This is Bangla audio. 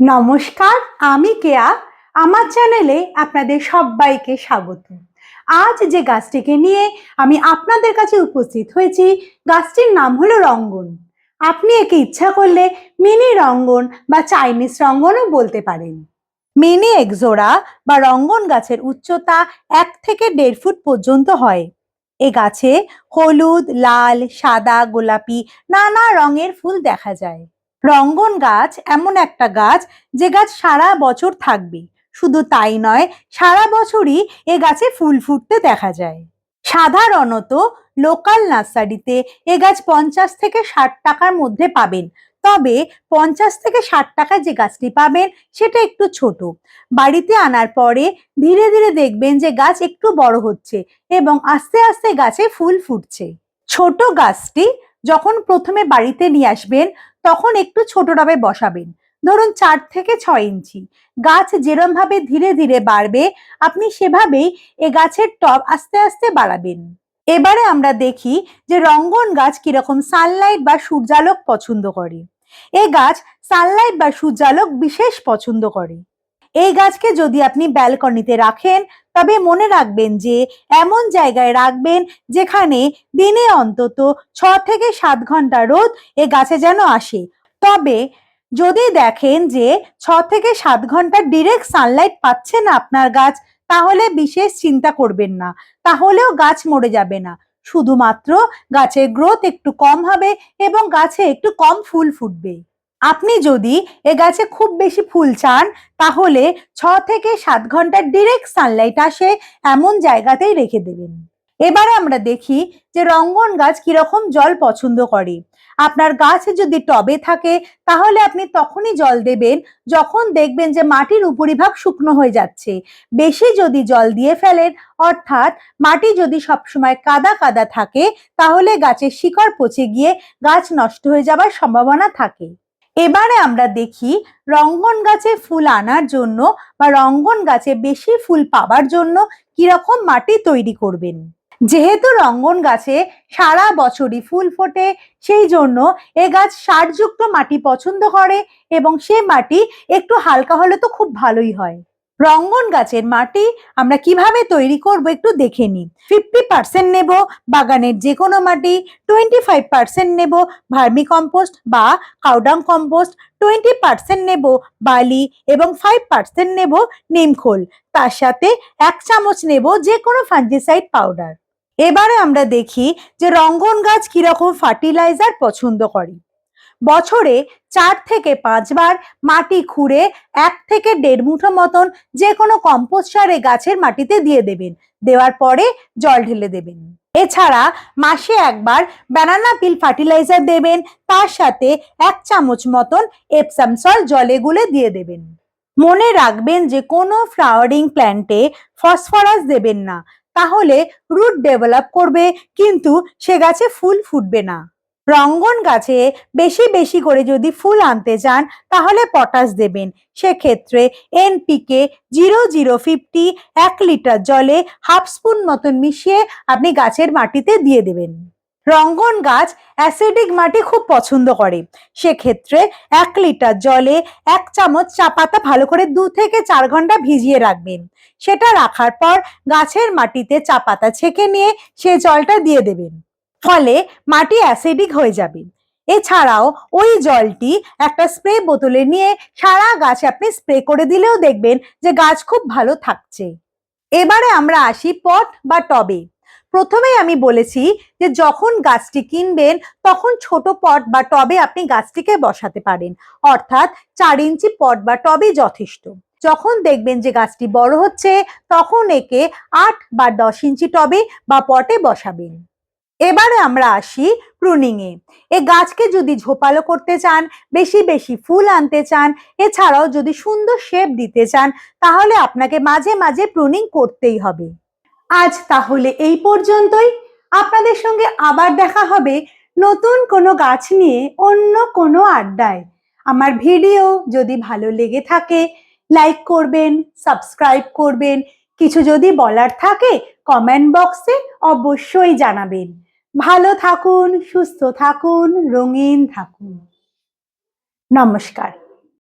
নমস্কার, আমি কেয়া। আমার চ্যানেলে আপনাদের সবাইকে স্বাগত। আজ যে গাছটিকে নিয়ে আমি আপনাদের কাছে উপস্থিত হয়েছি, গাছটির নাম হলো রঙ্গন। আপনি একে ইচ্ছা করলে মিনি রঙ্গন বা চাইনিজ রঙ্গনও বলতে পারেন। মিনি একজোড়া বা রঙ্গন গাছের উচ্চতা এক থেকে দেড় ফুট পর্যন্ত হয়। এ গাছে হলুদ, লাল, সাদা, গোলাপি নানা রঙের ফুল দেখা যায়। রঙ্গন গাছ এমন একটা গাছ যে গাছ সারা বছর থাকবে। শুধু তাই নয়, সারা বছরই এ গাছে ফুল ফুটতে দেখা যায়। সাধারণত লোকাল নার্সারিতে এ গাছ পঞ্চাশ থেকে ষাট টাকার মধ্যে পাবেন। তবে পঞ্চাশ থেকে ষাট টাকায় যে গাছটি পাবেন, সেটা একটু ছোট। বাড়িতে আনার পরে ধীরে ধীরে দেখবেন যে গাছ একটু বড় হচ্ছে এবং আস্তে আস্তে গাছে ফুল ফুটছে। ছোট গাছটি যখন প্রথমে বাড়িতে নিয়ে আসবেন, তখন একটু ছোট টবে বসাবেন। ধরুন চার থেকে ছয় ইঞ্চি। গাছ যেরম ভাবে ধীরে ধীরে বাড়বে, আপনি সেভাবেই এ গাছের টব আস্তে আস্তে বাড়াবেন। এবারে আমরা দেখি যে রঙ্গন গাছ কীরকম সানলাইট বা সূর্যালোক পছন্দ করে। এ গাছ সানলাইট বা সূর্যালোক বিশেষ পছন্দ করে। এই গাছকে যদি আপনি ব্যালকনিতে রাখেন তবে মনে রাখবেন যে এমন জায়গায় রাখবেন যেখানে দিনে অন্তত ছ থেকে সাত ঘণ্টা রোদ এ গাছে যেন আসে। তবে যদি দেখেন যে ছ থেকে সাত ঘণ্টা ডিরেক্ট সানলাইট পাচ্ছে না আপনার গাছ, তাহলে বিশেষ চিন্তা করবেন না। তাহলেও গাছ মরে যাবে না। শুধুমাত্র গাছের গ্রোথ একটু কম হবে এবং গাছে একটু কম ফুল ফুটবে। আপনি যদি এ গাছে খুব বেশি ফুল চান, তাহলে ছ থেকে সাত ঘণ্টার ডিরেক্ট সানলাইট আসে এমন জায়গাতেই রেখে দেবেন। এবারে আমরা দেখি যে রঙ্গন গাছ কীরকম জল পছন্দ করে। আপনার গাছ যদি টবে থাকে, তাহলে আপনি তখনই জল দেবেন যখন দেখবেন যে মাটির উপরিভাগ শুকনো হয়ে যাচ্ছে। বেশি যদি জল দিয়ে ফেলেন, অর্থাৎ মাটি যদি সবসময় কাদা কাদা থাকে, তাহলে গাছের শিকড় পচে গিয়ে গাছ নষ্ট হয়ে যাবার সম্ভাবনা থাকে। এবারে আমরা দেখি রঙ্গন গাছে ফুল আনার জন্য বা রঙ্গন গাছে বেশি ফুল পাবার জন্য কীরকম মাটি তৈরি করবেন। যেহেতু রঙ্গন গাছে সারা বছরই ফুল ফোটে, সেই জন্য এ গাছ সারযুক্ত মাটি পছন্দ করে এবং সে মাটি একটু হালকা হলে তো খুব ভালোই হয়। রঙ্গন গাছের মাটি আমরা কীভাবে তৈরি করব একটু দেখে নিই। ফিফটি পার্সেন্ট নেব, বাগানের যে কোনো মাটি টোয়েন্টি ফাইভ পার্সেন্ট নেব ভার্মি কম্পোস্ট বা cow dung compost twenty percent নেব, বালি এবং ফাইভ পার্সেন্ট নেব নিমখোল। তার সাথে এক চামচ নেব যে কোনো ফাঙ্গিসাইড পাউডার এবারে আমরা দেখি যে রঙ্গন গাছ কীরকম ফার্টিলাইজার পছন্দ করে। বছরে চার থেকে পাঁচবার মাটি খুঁড়ে এক থেকে দেড় মুঠো মতন যে কোনো কম্পোস্ট সারে গাছের মাটিতে দিয়ে দেবেন। দেওয়ার পরে জল ঢেলে দেবেন। এছাড়া মাসে একবার ব্যানানা পিল ফার্টিলাইজার দেবেন, তার সাথে এক চামচ মতন এপসাম সল জলে গুলে দিয়ে দেবেন। মনে রাখবেন যে কোনো ফ্লাওয়ারিং প্ল্যান্টে ফসফরাস দেবেন না, তাহলে রুট ডেভেলপ করবে, কিন্তু সে গাছে ফুল ফুটবে না। রঙ্গন গাছে বেশি বেশি করে যদি ফুল আনতে চান, তাহলে পটাশ দেবেন। সেক্ষেত্রে এনপিকে জিরো জিরো ফিফটি এক লিটার জলে হাফ স্পুন মতন মিশিয়ে আপনি গাছের মাটিতে দিয়ে দেবেন। রঙ্গন গাছ অ্যাসিডিক মাটি খুব পছন্দ করে। সেক্ষেত্রে এক লিটার জলে এক চামচ চা পাতা ভালো করে দু থেকে চার ঘণ্টা ভিজিয়ে রাখবেন। সেটা রাখার পর গাছের মাটিতে চা পাতা ছেঁকে নিয়ে সে জলটা দিয়ে দেবেন। ফলে মাটি অ্যাসিডিক হয়ে যাবে। এছাড়াও ওই জলটি একটা স্প্রে বোতলে নিয়ে সারা গাছে আপনি স্প্রে করে দিলেও দেখবেন যে গাছ খুব ভালো থাকছে। এবারে আমরা আসি পট বা টবে প্রথমেই আমি বলেছি যে যখন গাছটি কিনবেন, তখন ছোট পট বা টবে আপনি গাছটিকে বসাতে পারেন। অর্থাৎ চার ইঞ্চি পট বা টবে যথেষ্ট। যখন দেখবেন যে গাছটি বড় হচ্ছে, তখন একে আট বা দশ ইঞ্চি টবে বা পটে বসাবেন। এবারে আমরা আসি প্রুনিং এ এ গাছকে যদি ঝোপালো করতে চান, বেশি বেশি ফুল আনতে চান, এছাড়াও যদি সুন্দর শেপ দিতে চান, তাহলে আপনাকে মাঝে মাঝে প্রুনিং করতেই হবে। আজ তাহলে এই পর্যন্তই। আপনাদের সঙ্গে আবার দেখা হবে নতুন কোনো গাছ নিয়ে অন্য কোনো আড্ডায়। আমার ভিডিও যদি ভালো লেগে থাকে, লাইক করবেন, সাবস্ক্রাইব করবেন। কিছু যদি বলার থাকে কমেন্ট বক্সে অবশ্যই জানাবেন। ভালো থাকুন সুস্থ থাকুন রঙিন থাকুন। নমস্কার।